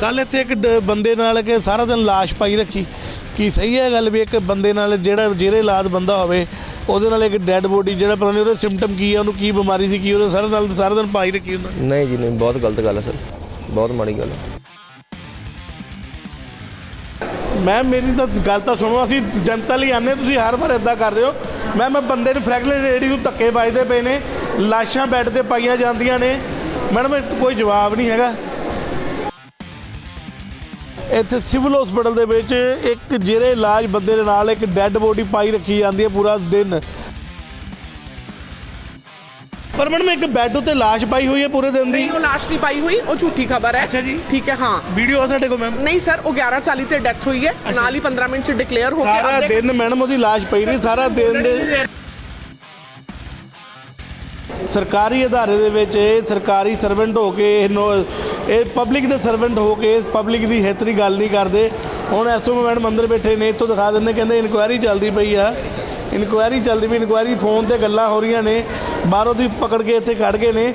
ਕੱਲ ਇੱਥੇ ਇੱਕ ਡ- ਬੰਦੇ ਨਾਲ ਕਿ ਸਾਰਾ ਦਿਨ ਲਾਸ਼ ਪਾਈ ਰੱਖੀ। ਕੀ ਸਹੀ ਹੈ ਗੱਲ ਵੀ ਇੱਕ ਬੰਦੇ ਨਾਲ ਜਿਹੜਾ ਜਿਹੜੇ ਇਲਾਜ ਬੰਦਾ ਹੋਵੇ ਉਹਦੇ ਨਾਲ ਇੱਕ ਡੈੱਡ ਬੋਡੀ ਜਿਹੜਾ ਪਤਾ ਨਹੀਂ ਉਹਦੇ ਸਿੰਪਟਮ ਕੀ ਆ ਉਹਨੂੰ ਕੀ ਬਿਮਾਰੀ ਸੀ ਕੀ ਉਹਦੇ ਸਾਰਾ ਨਾਲ ਸਾਰਾ ਦਿਨ ਪਾਈ ਰੱਖੀ ਉਹਨਾਂ ਨੇ। ਨਹੀਂ ਜੀ ਨਹੀਂ ਬਹੁਤ ਗਲਤ ਗੱਲ ਹੈ ਸਰ। ਬਹੁਤ ਮਾੜੀ ਗੱਲ ਹੈ। ਮੈਂ ਮੇਰੀ ਤਾਂ ਗੱਲ ਤਾਂ ਸੁਣੋ ਅਸੀਂ ਜਨਤਾ ਲਈ ਆਨੇ ਤੁਸੀਂ ਹਰ ਵਾਰ ਇਦਾਂ ਕਰਦੇ ਹੋ। ਮੈਂ ਮੈਂ ਬੰਦੇ ਨੂੰ ਫ੍ਰੈਗਨੈਂਟ ਰੇਡੀ ਨੂੰ ਧੱਕੇ ਵੱਜਦੇ ਪਏ ਨੇ ਲਾਸ਼ਾਂ ਬੈੱਡ ਤੇ ਪਾਈਆਂ ਜਾਂਦੀਆਂ ਨੇ। ਮੈਡਮ ਇਹ ਕੋਈ ਜਵਾਬ ਨਹੀਂ ਹੈਗਾ। ਇੱਥੇ ਸਿਵਲ ਹਸਪੀਟਲ ਦੇ ਵਿੱਚ ਇੱਕ ਜਿਹੜੇ ਇਲਾਜ ਬੰਦੇ ਦੇ ਨਾਲ ਇੱਕ ਡੈੱਡ ਬੋਡੀ ਪਾਈ ਰੱਖੀ ਜਾਂਦੀ ਹੈ ਪੂਰਾ ਦਿਨ। ਪਰ ਮੈਡਮ ਇੱਕ ਬੈੱਡ ਉੱਤੇ ਲਾਸ਼ ਪਾਈ ਹੋਈ ਹੈ ਪੂਰੇ ਦਿਨ ਦੀ। ਨਹੀਂ ਉਹ ਲਾਸ਼ ਨਹੀਂ ਪਾਈ ਹੋਈ ਉਹ ਝੂਠੀ ਖਬਰ ਹੈ। ਅੱਛਾ ਜੀ। ਠੀਕ ਹੈ ਹਾਂ। ਵੀਡੀਓ ਆ ਸਾਡੇ ਕੋਲ ਮੈਮ। ਨਹੀਂ ਸਰ ਉਹ 11:40 ਤੇ ਡੈਥ ਹੋਈ ਹੈ। ਨਾਲ ਹੀ 15 ਮਿੰਟ ਚ ਡਿਕਲੇਅਰ ਹੋ ਕੇ ਸਾਰਾ ਅੱਧੇ ਦਿਨ ਮੈਡਮ ਉਹਦੀ ਲਾਸ਼ ਪਈ ਰਹੀ ਸਾਰਾ ਦਿਨ ਦੇ ਸਰਕਾਰੀ ਅਦਾਰੇ ਦੇ ਵਿੱਚ ਇਹ ਸਰਕਾਰੀ ਸਰਵੈਂਟ ਹੋ ਕੇ, ਇਹ ਇਹ ਪਬਲਿਕ ਦੇ ਸਰਵੈਂਟ ਹੋ ਕੇ ਪਬਲਿਕ ਦੀ ਹਿੱਤਰੀ ਗੱਲ ਨਹੀਂ ਕਰਦੇ। ਹੁਣ ਐਸਓ ਮੈਡਮ ਅੰਦਰ ਬੈਠੇ ਨੇ, ਇੱਥੋਂ ਦਿਖਾ ਦਿੰਦੇ ਕਹਿੰਦੇ ਇਨਕੁਆਇਰੀ ਚੱਲਦੀ ਪਈ ਆ। ਇਨਕੁਆਇਰੀ ਚੱਲਦੀ ਪਈ ਇਨਕੁਆਇਰੀ ਫੋਨ ਤੇ ਗੱਲਾਂ ਹੋ ਰਹੀਆਂ ਨੇ। ਬਾਹਰੋਂ ਦੀ ਪਕੜ ਕੇ ਇੱਥੇ ਖੜ ਗਏ ਨੇ।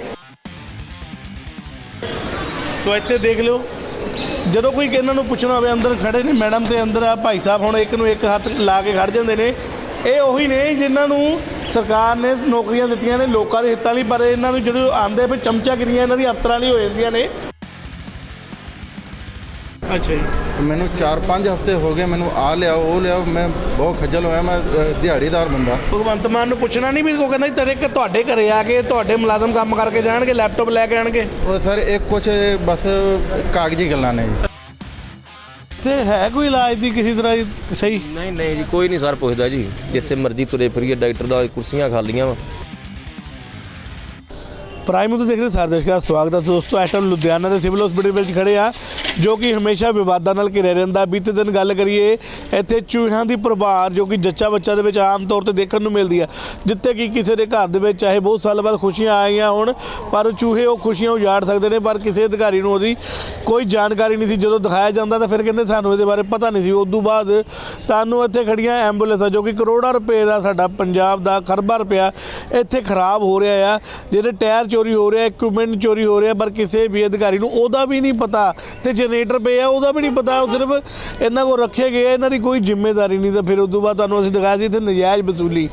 ਸੋ ਇੱਥੇ ਦੇਖ ਲਿਓ, ਜਦੋਂ ਕੋਈ ਇਹਨਾਂ ਨੂੰ ਪੁੱਛਣਾ ਹੋਵੇ, ਅੰਦਰ ਖੜੇ ਨੇ ਮੈਡਮ ਤੇ ਅੰਦਰ ਆ, ਭਾਈ ਸਾਹਿਬ ਹੁਣ ਇੱਕ ਨੂੰ ਇੱਕ ਹੱਥ ਲਾ ਕੇ ਖੜ ਜਾਂਦੇ ਨੇ। ਇਹ ਉਹੀ ਨੇ ਜਿਨ੍ਹਾਂ ਨੂੰ ਸਰਕਾਰ ਨੇ ਨੌਕਰੀਆਂ ਦਿੱਤੀਆਂ ਨੇ ਲੋਕਾਂ ਦੇ ਹਿੱਤਾਂ ਲਈ ਪਰ ਇਹਨਾਂ ਨੂੰ ਜਦੋਂ ਆਂਦੇ ਫਿਰ ਚਮਚਾਗਿਰੀਆਂ ਇਹਨਾਂ ਦੀ ਅਫਸਰਾਂ ਲਈ ਹੋ ਜਾਂਦੀਆਂ ਨੇ। ਅੱਛਾ ਜੀ। ਮੈਨੂੰ 4-5 ਹਫ਼ਤੇ ਹੋ ਗਏ ਮੈਨੂੰ ਆ ਲਿਆਓ ਉਹ ਲਿਆਓ ਮੈਂ ਬਹੁਤ ਖੱਜਲ ਹੋਇਆ ਮੈਂ ਦਿਹਾੜੀਦਾਰ ਬੰਦਾ। ਭਗਵੰਤ ਮਾਨ ਨੂੰ ਪੁੱਛਣਾ ਨਹੀਂ ਵੀ ਉਹ ਕਹਿੰਦਾ ਜੀ ਤੇਰੇ ਕਿ ਤੁਹਾਡੇ ਘਰੇ ਆ ਕੇ ਤੁਹਾਡੇ ਮੁਲਾਜ਼ਮ ਕੰਮ ਕਰਕੇ ਜਾਣਗੇ ਲੈਪਟਾਪ ਲੈ ਕੇ ਆਣਗੇ? ਉਹ ਸਰ ਇਹ ਕੁਝ ਬਸ ਕਾਗਜ਼ੀ ਗੱਲਾਂ ਨੇ ਜੀ। ਤੇ ਹੈ ਕੋਈ ਇਲਾਜ ਦੀ ਕਿਸੇ ਤਰ੍ਹਾਂ ਦੀ ਸਹੀ? ਨਹੀਂ ਨਹੀਂ ਜੀ, ਕੋਈ ਨਹੀਂ ਸਰ ਪੁੱਛਦਾ ਜੀ। ਜਿੱਥੇ ਮਰਜ਼ੀ ਤੁਰੇ ਫਿਰੀਏ, ਡਾਕਟਰ ਦਾ ਕੁਰਸੀਆਂ ਖਾਲੀਆਂ ਵਾ। ਪ੍ਰਾਈਮ ਨੂੰ ਦੇਖ ਰਹੇ ਸਾਰੇ ਦਰਸ਼ਕਾਂ ਦਾ ਸਵਾਗਤ ਹੈ ਦੋਸਤੋ ਇਸ ਟਾਈਮ ਲੁਧਿਆਣਾ ਦੇ ਸਿਵਲ ਹਸਪੀਟਲ ਵਿੱਚ ਖੜੇ ਆ, ਜੋ ਕਿ ਹਮੇਸ਼ਾ ਵਿਵਾਦਾਂ ਨਾਲ ਘਿਰਿਆ ਰਹਿੰਦਾ। ਬੀਤੇ ਦਿਨ ਗੱਲ ਕਰੀਏ, ਇੱਥੇ ਚੂਹਿਆਂ ਦੀ ਪ੍ਰਭਾਰ ਜੋ ਕਿ ਜੱਚਾ ਬੱਚਾ ਦੇ ਵਿੱਚ ਆਮ ਤੌਰ ਤੇ ਦੇਖਣ ਨੂੰ ਮਿਲਦੀ ਆ, ਜਿੱਥੇ ਕਿ ਕਿਸੇ ਦੇ ਘਰ ਦੇ ਵਿੱਚ ਚਾਹੇ ਬਹੁਤ ਸਾਲ ਬਾਅਦ ਖੁਸ਼ੀਆਂ ਆਈਆਂ ਹੋਣ, ਪਰ ਚੂਹੇ ਉਹ ਖੁਸ਼ੀਆਂ ਉਜਾੜ ਸਕਦੇ ਨੇ, ਪਰ ਕਿਸੇ ਅਧਿਕਾਰੀ ਨੂੰ ਉਹਦੀ ਕੋਈ ਜਾਣਕਾਰੀ ਨਹੀਂ ਸੀ। ਜਦੋਂ ਦਿਖਾਇਆ ਜਾਂਦਾ ਤਾਂ ਫਿਰ ਕਹਿੰਦੇ ਸਾਨੂੰ ਇਹਦੇ ਬਾਰੇ ਪਤਾ ਨਹੀਂ ਸੀ। ਉਸ ਤੋਂ ਬਾਅਦ ਤੁਹਾਨੂੰ ਇੱਥੇ ਖੜੀਆਂ ਐਂਬੂਲੈਂਸਾਂ, ਜੋ ਕਿ ਕਰੋੜਾਂ ਰੁਪਏ ਦਾ ਸਾਡਾ ਪੰਜਾਬ ਦਾ ਖਰਬਾ ਰੁਪਇਆ ਇੱਥੇ ਖਰਾਬ ਹੋ ਰਿਹਾ ਆ ਜਿਹੜੇ ਟਾਇਰ ਚੋਰੀ ਹੋ ਰਿਹਾ ਇਕਵਿਪਮੈਂਟ ਚੋਰੀ ਹੋ ਰਿਹਾ ਪਰ ਕਿਸੇ ਵੀ ਅਧਿਕਾਰੀ ਨੂੰ ਉਹਦਾ ਵੀ ਨਹੀਂ ਪਤਾ ਤੇ ਜਨਰੇਟਰ ਪਏ ਆ ਉਹਦਾ ਵੀ ਨਹੀਂ ਪਤਾ ਉਹ ਸਿਰਫ ਇਹਨਾਂ ਕੋਲ ਰੱਖੇ ਗਏ ਆ, ਇਹਨਾਂ ਦੀ ਕੋਈ ਜ਼ਿੰਮੇਵਾਰੀ ਨਹੀਂ ਤਾਂ ਫਿਰ ਉਸ ਤੋਂ ਬਾਅਦ ਤੁਹਾਨੂੰ ਅਸੀਂ ਦਿਖਾਇਆ ਸੀ ਇੱਥੇ ਨਜਾਇਜ਼ ਵਸੂਲੀ।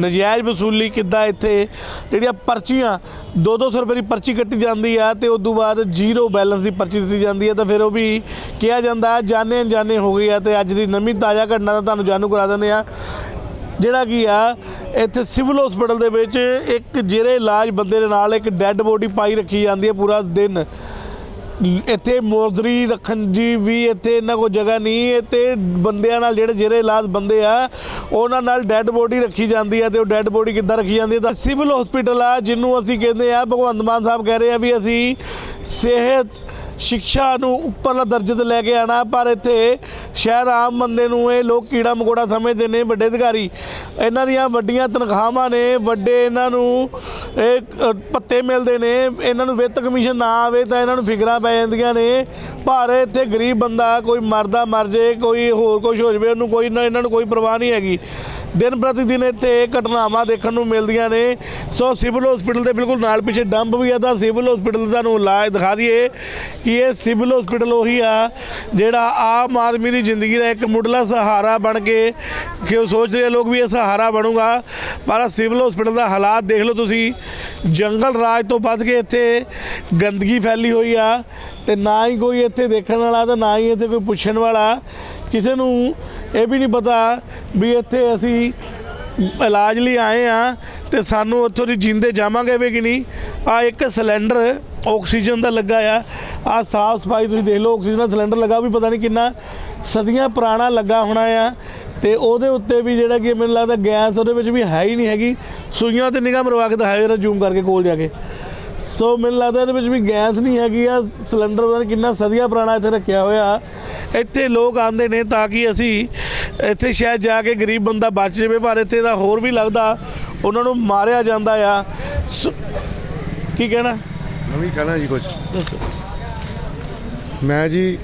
ਨਜਾਇਜ਼ ਵਸੂਲੀ ਕਿੱਦਾਂ ਇੱਥੇ ਜਿਹੜੀਆਂ ਪਰਚੀਆਂ 2-200 ਰੁਪਏ ਦੀ ਪਰਚੀ ਕੱਟੀ ਜਾਂਦੀ ਆ ਤੇ ਉਸ ਤੋਂ ਬਾਅਦ ਜ਼ੀਰੋ ਬੈਲੈਂਸ ਦੀ ਪਰਚੀ ਦਿੱਤੀ ਜਾਂਦੀ ਹੈ ਤਾਂ ਫਿਰ ਉਹ ਵੀ ਕਿਹਾ ਜਾਂਦਾ ਜਾਣੇ ਅਣਜਾਣੇ ਹੋ ਗਈ ਆ ਤੇ ਅੱਜ ਦੀ ਨਵੀਂ ਤਾਜ਼ਾ ਘਟਨਾ ਦਾ ਤੁਹਾਨੂੰ ਜਾਣੂ ਕਰਾ ਦਿੰਦੇ ਆ। ਜਿਹੜਾ ਕੀ ਆ ਇੱਥੇ ਸਿਵਲ ਹਸਪੀਟਲ ਦੇ ਵਿੱਚ ਇੱਕ ਜਿਹੜੇ ਇਲਾਜ ਬੰਦੇ ਦੇ ਨਾਲ ਇੱਕ ਡੈੱਡ ਬੋਡੀ ਪਾਈ ਰੱਖੀ ਜਾਂਦੀ ਹੈ ਪੂਰਾ ਦਿਨ। ਇੱਥੇ ਮੋਰਦਰੀ ਰੱਖਣ ਦੀ ਵੀ ਇੱਥੇ ਇਹਨਾਂ ਕੋਲ ਜਗ੍ਹਾ ਨਹੀਂ, ਇੱਥੇ ਬੰਦਿਆਂ ਨਾਲ ਜਿਹੜੇ ਜਿਹੜੇ ਇਲਾਜ ਬੰਦੇ ਆ, ਉਹਨਾਂ ਨਾਲ ਡੈੱਡ ਬੋਡੀ ਰੱਖੀ ਜਾਂਦੀ ਹੈ ਤੇ ਉਹ ਡੈੱਡ ਬੋਡੀ ਕਿੱਦਾਂ ਰੱਖੀ ਜਾਂਦੀ ਹੈ ਤਾਂ ਸਿਵਲ ਹਸਪੀਟਲ ਆ, ਜਿਹਨੂੰ ਅਸੀਂ ਕਹਿੰਦੇ ਆ, ਭਗਵੰਤ ਮਾਨ ਸਾਹਿਬ ਕਹਿ ਰਹੇ ਆ ਵੀ ਅਸੀਂ ਸਿਹਤ ਸਿੱਖਿਆ ਨੂੰ ਉੱਪਰਲਾ ਦਰਜੇ ਤੇ ਲੈ ਕੇ ਆਣਾ, ਪਰ ਇੱਥੇ ਸ਼ਹਿਰ ਆਮ ਬੰਦੇ ਨੂੰ ਇਹ ਲੋਕ ਕੀੜਾ ਮਕੋੜਾ ਸਮਝਦੇ ਨੇ, ਵੱਡੇ ਅਧਿਕਾਰੀ। ਇਹਨਾਂ ਦੀਆਂ ਵੱਡੀਆਂ ਤਨਖਾਹਾਂ ਨੇ, ਵੱਡੇ ਇਹਨਾਂ ਨੂੰ ਇਹ ਪੱਤੇ ਮਿਲਦੇ ਨੇ, ਇਹਨਾਂ ਨੂੰ ਵਿੱਤ ਕਮਿਸ਼ਨ ਨਾ ਆਵੇ ਤਾਂ ਇਹਨਾਂ ਨੂੰ ਫਿਕਰਾਂ ਪੈ ਜਾਂਦੀਆਂ ਨੇ। ਪਰ ਇੱਥੇ ਗਰੀਬ ਬੰਦਾ ਕੋਈ ਮਰਦਾ ਮਰ ਜੇ, ਕੋਈ ਹੋਰ ਕੁਝ ਹੋ ਜਾਵੇ, ਉਹਨੂੰ ਕੋਈ ਨਾ, ਇਹਨਾਂ ਨੂੰ ਕੋਈ ਪਰਵਾਹ ਨਹੀਂ ਹੈਗੀ। ਦਿਨ ਪ੍ਰਤੀ ਦਿਨ ਇੱਥੇ ਘਟਨਾਵਾਂ ਦੇਖਣ ਨੂੰ ਮਿਲਦੀਆਂ ਨੇ। ਸੋ ਸਿਵਲ ਹਸਪੀਟਲ ਦੇ ਬਿਲਕੁਲ ਨਾਲ ਪਿੱਛੇ ਡੰਪ ਵੀ ਆ ਤਾਂ ਸਿਵਲ ਹਸਪੀਟਲ ਦਾ ਤੁਹਾਨੂੰ ਇਲਾਜ ਦਿਖਾ ਦਈਏ ਕਿ ਇਹ ਸਿਵਲ ਹਸਪੀਟਲ ਉਹੀ ਆ ਜਿਹੜਾ ਆਮ ਆਦਮੀ ਦੀ ਜ਼ਿੰਦਗੀ ਦਾ ਇੱਕ ਮੁੱਢਲਾ ਸਹਾਰਾ ਬਣ ਕੇ ਕਿਉਂ ਸੋਚ ਰਹੇ ਲੋਕ ਵੀ ਇਹ ਸਹਾਰਾ ਬਣੂਗਾ। ਪਰ ਸਿਵਲ ਹਸਪੀਟਲ ਦਾ ਹਾਲਾਤ ਦੇਖ ਲਓ ਤੁਸੀਂ। ਜੰਗਲ ਰਾਜ ਤੋਂ ਵੱਧ ਕੇ ਇੱਥੇ ਗੰਦਗੀ ਫੈਲੀ ਹੋਈ ਆ ਤੇ ਨਾ ਹੀ ਕੋਈ ਇੱਥੇ ਦੇਖਣ ਵਾਲਾ ਤੇ ਨਾ ਹੀ ਇੱਥੇ ਕੋਈ ਪੁੱਛਣ ਵਾਲਾ। ਕਿਸੇ ਨੂੰ ਇਹ ਵੀ ਨਹੀਂ ਪਤਾ ਵੀ ਇੱਥੇ ਅਸੀਂ ਇਲਾਜ ਲਈ ਆਏ ਆ ਤੇ ਸਾਨੂੰ ਉੱਥੋਂ ਦੀ ਜਿੰਦੇ ਜਾਵਾਂਗੇ ਵੀ ਕਿ ਨਹੀਂ। ਆ ਇੱਕ ਸਿਲੰਡਰ ਆਕਸੀਜਨ ਦਾ ਲੱਗਾ ਆ। ਆ ਸਾਫ਼ ਸਫ਼ਾਈ ਤੁਸੀਂ ਦੇਖ ਲਓ, ਆਕਸੀਜਨ ਦਾ ਸਿਲੰਡਰ ਲੱਗਾ ਵੀ ਪਤਾ ਨਹੀਂ ਕਿੰਨਾ ਸਦੀਆਂ ਪੁਰਾਣਾ ਲੱਗਾ ਹੋਣਾ ਆ। ਤੇ ਉਹਦੇ ਉੱਤੇ ਵੀ ਜਿਹੜਾ ਕਿ ਮੈਨੂੰ ਲੱਗਦਾ ਗੈਸ ਉਹਦੇ ਵਿੱਚ ਵੀ ਹੈ ਹੀ ਨਹੀਂ ਹੈਗੀ। ਸੂਈਆਂ ਤੇ ਨਿਗਾਹ ਮਰਵਾ ਕੇ ਦਿਖਾਇਓ, ਜ਼ੂਮ ਕਰਕੇ ਕੋਲ ਜਾ ਕੇ। ਸੋ ਮੈਨੂੰ ਲੱਗਦਾ ਇਹਦੇ ਵਿੱਚ ਵੀ ਗੈਸ ਨਹੀਂ ਹੈਗੀ ਆ। ਸਿਲੰਡਰ ਪਤਾ ਨਹੀਂ ਕਿੰਨਾ ਸਦੀਆਂ ਪੁਰਾਣਾ ਇੱਥੇ ਰੱਖਿਆ ਹੋਇਆ। ਇੱਥੇ ਲੋਕ ਆਉਂਦੇ ਨੇ ਤਾਂ ਕਿ ਅਸੀਂ ਇੱਥੇ ਸ਼ਾਇਦ ਜਾ ਕੇ ਗਰੀਬ ਬੰਦਾ ਬਚ ਜਾਵੇ ਪਰ ਇੱਥੇ ਦਾ ਹੋਰ ਵੀ ਲੱਗਦਾ ਉਹਨਾਂ ਨੂੰ ਮਾਰਿਆ ਜਾਂਦਾ ਆ। ਕੀ ਕਹਿਣਾ? ਨਵੀਂ ਕਹਿਣਾ ਜੀ ਕੁਝ ਮੈਂ ਜੀ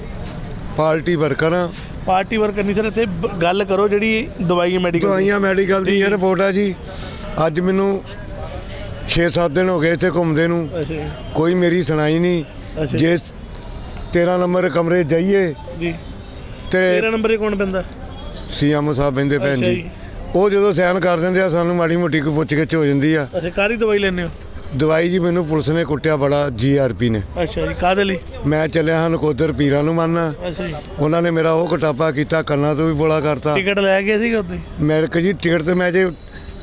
ਪਾਰਟੀ ਵਰਕਰ ਹਾਂ। ਪਾਰਟੀ ਵਰਕਰ ਨਹੀਂ ਸਰ ਇੱਥੇ ਗੱਲ ਕਰੋ ਜਿਹੜੀ ਦਵਾਈ ਮੈਡੀਕਲ ਦਵਾਈਆਂ ਮੈਡੀਕਲ ਦੀ ਰਿਪੋਰਟ ਆ ਜੀ। ਅੱਜ ਮੈਨੂੰ 6-7 ਦਿਨ ਹੋ ਗਏ ਇੱਥੇ ਘੁੰਮਦੇ ਨੂੰ। ਅੱਛਾ ਕੋਈ ਮੇਰੀ ਸੁਣਾਈ ਨਹੀਂ। ਜੇ। 13 ਨੰਬਰ ਕਮਰੇ ਜਾਈਏ ਜੀ। ਤੇ 13 ਨੰਬਰ ਹੀ ਕੌਣ ਪੈਂਦਾ? ਸੀਐਮ ਸਾਹਿਬ ਬੰਦੇ ਭੈਣ ਜੀ। ਉਹ ਜਦੋਂ ਸਾਈਨ ਕਰ ਦਿੰਦੇ ਆ ਸਾਨੂੰ ਮਾੜੀ ਮੋਟੀ ਕੋ ਪੁੱਛ ਗਿੱਛ ਹੋ ਜਾਂਦੀ ਆ। ਅੱਛਾ ਕਾਹਦੀ ਦਵਾਈ ਲੈਂਦੇ ਹੋ? ਦਵਾਈ ਜੀ ਮੈਨੂੰ ਪੁਲਿਸ ਨੇ ਕੁੱਟਿਆ ਬੜਾ ਜੀਆਰਪੀ ਨੇ। ਅੱਛਾ ਜੀ ਕਾਹਦੇ ਲਈ? ਮੈਂ ਚੱਲਿਆ ਹਾਂ ਨਕੋਦਰ ਪੀਰਾਂ ਨੂੰ ਮੰਨਣਾ। ਅੱਛਾ ਜੀ। ਉਹਨਾਂ ਨੇ ਮੇਰਾ ਉਹ ਕਟਾਪਾ ਕੀਤਾ ਕੰਨਾਂ ਤੋਂ ਵੀ ਬੋਲਾ ਕਰਤਾ। ਟਿਕਟ ਲੈ ਗਏ ਸੀਗੇ ਉੱਥੇ? ਮੇਰੇ ਕੋਲ ਜੀ ਟਿਕਟ ਤੇ ਮੈਂ ਜੇ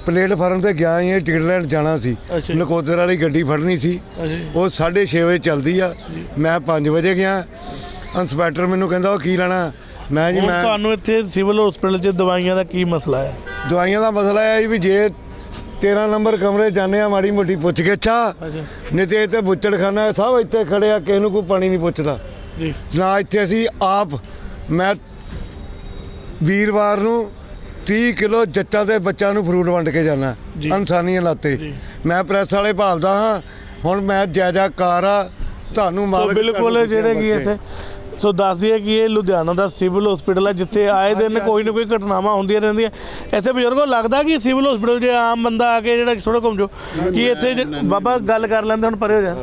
ਪਲੇਟਫਾਰਮ ਤੇ ਗਿਆ ਹੀ ਹਾਂ, ਟਿਕਟ ਲੈਣ ਜਾਣਾ ਸੀ। ਅੱਛਾ। ਨਕੋਦਰ ਵਾਲੀ ਗੱਡੀ ਫੜਨੀ ਸੀ। ਉਹ 6:30 ਵਜੇ ਚੱਲਦੀ ਆ। ਮੈਂ 5 ਵਜੇ ਗਿਆ। ਇੰਸਪੈਕਟਰ ਮੈਨੂੰ ਕਹਿੰਦਾ ਉਹ ਕੀ ਲੈਣਾ? ਮੈਂ ਜੀ ਹੁਣ ਮੈਂ ਤੁਹਾਨੂੰ ਇੱਥੇ ਸਿਵਲ ਹਸਪੀਟਲ 'ਚ ਦਵਾਈਆਂ ਦਾ ਕੀ ਮਸਲਾ ਹੈ? ਦਵਾਈਆਂ ਦਾ ਮਸਲਾ ਹੈ ਜੀ ਵੀ ਜੇ 13 ਨੰਬਰ ਕਮਰੇ ਜਾਂਦੇ ਆ ਮਾੜੀ ਮੋਟੀ ਪੁੱਛ ਕੇ ਅੱਛਾ। ਅੱਛਾ ਨਹੀਂ ਤੇ ਇੱਥੇ ਬੁੱਚੜਖਾਨਾ ਸਭ ਇੱਥੇ ਖੜੇ ਆ ਕਿਸੇ ਨੂੰ ਕੋਈ ਪਾਣੀ ਨਹੀਂ ਪੁੱਛਦਾ। ਜੀ। ਨਾ ਇੱਥੇ ਅਸੀਂ ਆਪ ਮੈਂ ਵੀਰਵਾਰ ਨੂੰ 30 ਕਿਲੋ ਜੱਟਾਂ ਦੇ ਬੱਚਿਆਂ ਨੂੰ ਫਰੂਟ ਵੰਡ ਕੇ ਜਾਣਾ ਜੀ। ਇਨਸਾਨੀਆਂ ਲਾਤੇ। ਮੈਂ ਪ੍ਰੈਸ ਵਾਲੇ ਭਾਲਦਾ ਹਾਂ। ਹੁਣ ਮੈਂ ਜਾਇਜਾ ਕਾਰ ਆ। ਤੁਹਾਨੂੰ ਮਾਲਕ ਬਿਲਕੁਲ ਜਿਹੜੇ ਕੀ। ਇੱਥੇ ਸੋ ਦੱਸ ਦਈਏ ਕਿ ਇਹ ਲੁਧਿਆਣਾ ਦਾ ਸਿਵਲ ਹਸਪੀਟਲ ਹੈ ਜਿੱਥੇ ਆਏ ਦਿਨ ਕੋਈ ਨਾ ਕੋਈ ਘਟਨਾਵਾਂ ਹੁੰਦੀਆਂ ਰਹਿੰਦੀਆਂ। ਇੱਥੇ ਬਜ਼ੁਰਗੋ ਲੱਗਦਾ ਕਿ ਸਿਵਲ ਹਸਪੀਟਲ ਜੇ ਆਮ ਬੰਦਾ ਆ ਕੇ ਜਿਹੜਾ ਥੋੜਾ ਘੁੰਮ ਜੋ ਕਿ ਇੱਥੇ ਬਾਬਾ ਗੱਲ ਕਰ ਲੈਂਦੇ ਹੁਣ ਪਰੇ ਹੋ ਜਾ।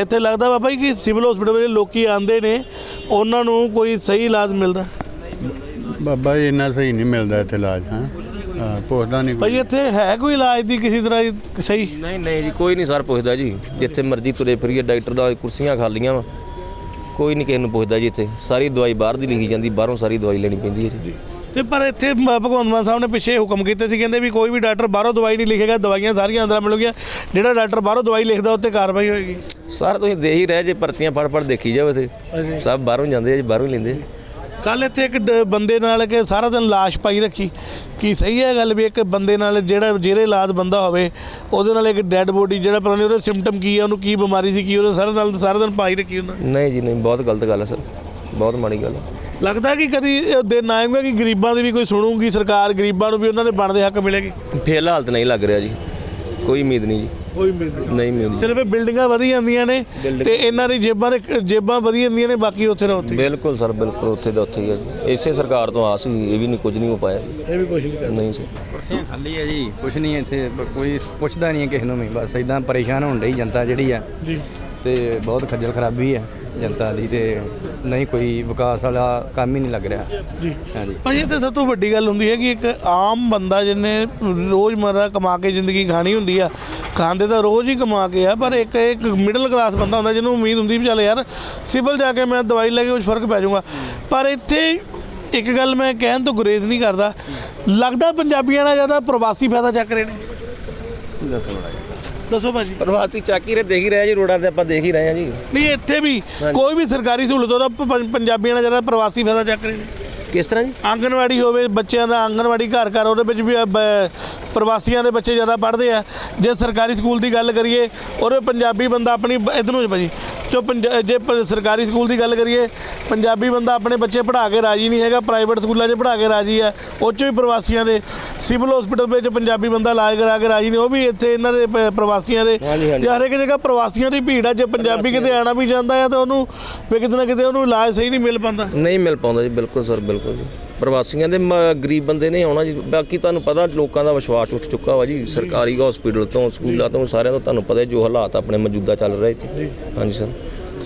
ਇੱਥੇ ਲੱਗਦਾ ਬਾਬਾ ਜੀ ਕਿ ਸਿਵਲ ਹਸਪੀਟਲ ਵਿੱਚ ਲੋਕੀ ਆਂਦੇ ਨੇ। ਉਹਨਾਂ ਨੂੰ ਕੋਈ ਸਹੀ ਇਲਾਜ ਮਿਲਦਾ। ਬਾਬਾ ਜੀ ਇੰਨਾ ਸਹੀ ਨਹੀਂ ਮਿਲਦਾ ਇੱਥੇ ਇਲਾਜ ਹਾਂ? ਹਾਂ, ਪੁੱਛਦਾ ਨਹੀਂ ਭਾਈ ਇੱਥੇ ਹੈ ਕੋਈ ਇਲਾਜ ਦੀ ਕਿਸੇ ਤਰ੍ਹਾਂ ਦੀ ਸਹੀ? ਨਹੀਂ ਨਹੀਂ ਜੀ ਕੋਈ ਨਹੀਂ ਸਰ ਪੁੱਛਦਾ ਜੀ। ਜਿੱਥੇ ਮਰਜ਼ੀ ਤੁਰੇ ਫਿਰੀਏ ਡਾਕਟਰ ਦਾ ਕੁਰਸੀਆਂ ਖਾਲੀਆਂ ਵਾ। ਕੋਈ ਨਹੀਂ ਕਿਸੇ ਨੂੰ ਪੁੱਛਦਾ ਜੀ ਇੱਥੇ। ਸਾਰੀ ਦਵਾਈ ਬਾਹਰ ਦੀ ਲਿਖੀ ਜਾਂਦੀ ਬਾਹਰੋਂ ਸਾਰੀ ਦਵਾਈ ਲੈਣੀ ਪੈਂਦੀ ਹੈ ਜੀ। ਤੇ ਪਰ ਇੱਥੇ ਮ- ਭਗਵੰਤ ਮਾਨ ਸਾਹਿਬ ਨੇ ਪਿੱਛੇ ਹੁਕਮ ਕੀਤੇ ਸੀ ਕਹਿੰਦੇ ਵੀ ਕੋਈ ਵੀ ਡਾਕਟਰ ਬਾਹਰੋਂ ਦਵਾਈ ਨਹੀਂ ਲਿਖੇਗਾ ਦਵਾਈਆਂ ਸਾਰੀਆਂ ਅੰਦਰ ਮਿਲੂਗੀਆਂ। ਜਿਹੜਾ ਡਾਕਟਰ ਬਾਹਰੋਂ ਦਵਾਈ ਲਿਖਦਾ ਉੱਤੇ ਕਾਰਵਾਈ ਹੋਏਗੀ। ਸਰ ਤੁਸੀਂ ਦੇ ਹੀ ਰਹੇ ਜੇ ਪਰਚੀਆਂ ਫੜ ਫੜ ਦੇਖੀ ਜਾਓ ਇੱਥੇ। ਸਭ ਬਾਹਰੋਂ ਜਾਂਦੇ ਆ ਜੀ ਬਾਹਰੋਂ ਹੀ ਲੈਂਦੇ ਆ। ਕੱਲ ਇੱਥੇ ਇੱਕ ਡ- ਬੰਦੇ ਨਾਲ ਕਿ ਸਾਰਾ ਦਿਨ ਲਾਸ਼ ਪਾਈ ਰੱਖੀ। ਕੀ ਸਹੀ ਹੈ ਗੱਲ ਵੀ ਇੱਕ ਬੰਦੇ ਨਾਲ ਜਿਹੜਾ ਜਿਹੜੇ ਇਲਾਜ ਬੰਦਾ ਹੋਵੇ ਉਹਦੇ ਨਾਲ ਇੱਕ ਡੈੱਡ ਬੋਡੀ ਜਿਹੜਾ ਪਤਾ ਨਹੀਂ ਉਹਦੇ ਸਿੰਪਟਮ ਕੀ ਹੈ ਉਹਨੂੰ ਕੀ ਬਿਮਾਰੀ ਸੀ ਕੀ ਉਹਨੇ ਸਾਰਾ ਨਾਲ ਸਾਰਾ ਦਿਨ ਪਾਈ ਰੱਖੀ ਉਹਨਾਂ ਨਹੀਂ ਜੀ ਨਹੀਂ ਬਹੁਤ ਗਲਤ ਗੱਲ ਹੈ ਸਰ। ਬਹੁਤ ਮਾੜੀ ਗੱਲ ਹੈ ਲੱਗਦਾ ਕਿ ਕਦੀ ਇਹ ਦਿਨ ਆਏਗਾ ਕਿ ਗਰੀਬਾਂ ਦੀ ਵੀ ਕੋਈ ਸੁਣੂਗੀ ਸਰਕਾਰ ਗਰੀਬਾਂ ਨੂੰ ਵੀ ਉਹਨਾਂ ਦੇ ਬਣਦੇ ਹੱਕ ਮਿਲੇਗੀ? ਫੇਲ ਹਾਲਤ ਨਹੀਂ ਲੱਗ ਰਿਹਾ ਜੀ। ਕੋਈ ਉਮੀਦ ਨਹੀਂ ਜੀ। ਕੋਈ ਮਿਲਦੀ ਨਹੀਂ ਜੀ ਸਿਰਫ ਇਹ ਬਿਲਡਿੰਗਾਂ ਵਧੀ ਜਾਂਦੀਆਂ ਨੇ ਤੇ ਇਹਨਾਂ ਦੀ ਜੇਬਾਂ ਦੇ ਜੇਬਾਂ ਵਧੀ ਜਾਂਦੀਆਂ ਨੇ ਬਾਕੀ ਉੱਥੇ ਦਾ ਉੱਥੇ ਬਿਲਕੁਲ ਸਰ ਬਿਲਕੁਲ ਉੱਥੇ ਦਾ ਉੱਥੇ ਹੀ ਹੈ। ਜੀ ਇਸੇ ਸਰਕਾਰ ਤੋਂ ਆਸ ਸੀ ਇਹ ਵੀ ਨਹੀਂ ਕੁਝ ਨਹੀਂ ਹੋ ਪਾਇਆ। ਜੀ। ਇਹ ਵੀ ਕੁਝ ਨਹੀਂ ਕਰਦਾ ਨਹੀਂ ਸਰ। ਕੁਰਸੀਆਂ ਖਾਲੀ ਹੈ ਜੀ ਕੁਛ ਨਹੀਂ ਹੈ ਇੱਥੇ ਬ- ਕੋਈ ਪੁੱਛਦਾ ਨਹੀਂ ਹੈ ਕਿਸੇ ਨੂੰ ਵੀ ਬਸ ਇਦਾਂ ਪਰੇਸ਼ਾਨ ਹੋਣ ਡਈ ਜਨਤਾ ਜਿਹੜੀ ਆ ਜੀ। ਤੇ ਬਹੁਤ ਖੱਜਲ ਖਰਾਬੀ ਹੈ। ਜਨਤਾ ਦੀ ਤੇ ਨਹੀਂ ਕੋਈ ਵਿਕਾਸ ਵਾਲਾ ਕੰਮ ਹੀ ਨਹੀਂ ਲੱਗ ਰਿਹਾ। ਜੀ। ਹਾਂਜੀ। ਪਰ ਇਹ ਤਾਂ ਸਭ ਤੋਂ ਵੱਡੀ ਗੱਲ ਹੁੰਦੀ ਹੈ ਕਿ ਇੱਕ ਆਮ ਬੰਦਾ ਜਿਹਨੇ ਰੋਜ਼ਮਰਰਾ ਕਮਾ ਕੇ ਜ਼ਿੰਦਗੀ ਖਾਣੀ ਹੁੰਦੀ ਆ ਖਾਂਦੇ ਤਾਂ ਰੋਜ਼ ਹੀ ਕਮਾ ਕੇ ਆ ਪਰ ਇੱਕ ਇੱਕ ਮਿਡਲ ਕਲਾਸ ਬੰਦਾ ਹੁੰਦਾ ਜਿਹਨੂੰ ਉਮੀਦ ਹੁੰਦੀ ਵੀ ਚੱਲ ਯਾਰ ਸਿਵਲ ਜਾ ਕੇ ਮੈਂ ਦਵਾਈ ਲੈ ਕੇ ਕੁਝ ਫ਼ਰਕ ਪੈ ਜਾਊਗਾ। ਪਰ ਇੱਥੇ ਇੱਕ ਗੱਲ ਮੈਂ ਕਹਿਣ ਤੋਂ ਗੁਰੇਜ਼ ਨਹੀਂ ਕਰਦਾ ਲੱਗਦਾ ਪੰਜਾਬੀਆਂ ਨਾਲ ਜ਼ਿਆਦਾ ਪ੍ਰਵਾਸੀ ਫਾਇਦਾ ਚੱਕ ਰਹੇ ਨੇ। ਦੱਸੋ ਭਾਜੀ। ਪ੍ਰਵਾਸੀ ਚੱਕ ਹੀ ਰਹੇ ਦੇਖ ਹੀ ਰਹੇ ਜੀ ਰੋਡਾਂ ਤੇ ਆਪਾਂ ਦੇਖ ਹੀ ਰਹੇ ਹਾਂ ਜੀ। ਨਹੀਂ ਇੱਥੇ ਵੀ ਕੋਈ ਵੀ ਸਰਕਾਰੀ ਸਹੂਲਤ ਉਹਦਾ ਪ- ਪੰਜਾਬੀਆਂ ਨਾਲ ਜ਼ਿਆਦਾ ਪ੍ਰਵਾਸੀ ਫਾਇਦਾ ਚੱਕ ਰਹੇ ਨੇ। ਕਿਸ ਤਰ੍ਹਾਂ ਜੀ? ਆਂਗਨਵਾੜੀ ਹੋਵੇ ਬੱਚਿਆਂ ਦਾ ਆਂਗਨਵਾੜੀ ਘਰ ਘਰ ਉਹਦੇ ਵਿੱਚ ਵੀ ਬ- ਪ੍ਰਵਾਸੀਆਂ ਦੇ ਬੱਚੇ ਜ਼ਿਆਦਾ ਪੜ੍ਹਦੇ ਆ। ਜੇ ਸਰਕਾਰੀ ਸਕੂਲ ਦੀ ਗੱਲ ਕਰੀਏ ਉਹਦੇ ਪੰਜਾਬੀ ਬੰਦਾ ਆਪਣੀ ਇਧਰ ਨੂੰ ਭਾਜੀ ਜੋ ਪੰਜਾ- ਜੇ ਪ- ਸਰਕਾਰੀ ਸਕੂਲ ਦੀ ਗੱਲ ਕਰੀਏ ਪੰਜਾਬੀ ਬੰਦਾ ਆਪਣੇ ਬੱਚੇ ਪੜ੍ਹਾ ਕੇ ਰਾਜੀ ਨਹੀਂ ਹੈਗਾ ਪ੍ਰਾਈਵੇਟ ਸਕੂਲਾਂ 'ਚ ਪੜ੍ਹਾ ਕੇ ਰਾਜੀ ਹੈ ਉਹ 'ਚੋਂ ਵੀ ਪ੍ਰਵਾਸੀਆਂ ਦੇ ਸਿਵਲ ਹਸਪੀਟਲ ਵਿੱਚ ਪੰਜਾਬੀ ਬੰਦਾ ਇਲਾਜ ਕਰਾ ਕੇ ਰਾਜੀ ਨਹੀਂ ਉਹ ਵੀ ਇੱਥੇ ਇਹਨਾਂ ਦੇ ਪ- ਪ੍ਰਵਾਸੀਆਂ ਦੇ ਹਾਂਜੀ, ਹਾਂਜੀ। ਜਾਂ ਹਰੇਕ ਜਗ੍ਹਾ ਪ੍ਰਵਾਸੀਆਂ ਦੀ ਭੀੜ ਆ ਜੇ ਪੰਜਾਬੀ ਕਿਤੇ ਆਣਾ ਵੀ ਜਾਂਦਾ ਆ ਤਾਂ ਉਹਨੂੰ ਫਿਰ ਕਿਤੇ ਨਾ ਕਿਤੇ ਉਹਨੂੰ ਇਲਾਜ ਸਹੀ ਨਹੀਂ ਮਿਲ ਪਾਉਂਦਾ। ਨਹੀਂ ਮਿਲ ਪਾਉਂਦਾ ਜੀ ਬਿਲਕੁਲ ਸਰ ਬਿਲਕੁਲ। ਜੀ ਪ੍ਰਵਾਸੀਆਂ ਦੇ ਮ- ਗਰੀਬ ਬੰਦੇ ਨੇ ਆਉਣਾ ਜੀ। ਬਾਕੀ ਤੁਹਾਨੂੰ ਪਤਾ ਲੋਕਾਂ ਦਾ ਵਿਸ਼ਵਾਸ ਉੱਠ ਚੁੱਕਾ ਵਾ ਜੀ। ਸਰਕਾਰੀ ਹਸਪੀਟਲ ਤੋਂ ਸਕੂਲਾਂ ਤੋਂ ਸਾਰਿਆਂ ਤੋਂ ਤੁਹਾਨੂੰ ਪਤਾ ਜੋ ਹਾਲਾਤ ਆਪਣੇ ਮੌਜੂਦਾ ਚੱਲ ਰਹੇ ਇੱਥੇ। ਹਾਂਜੀ ਸਰ।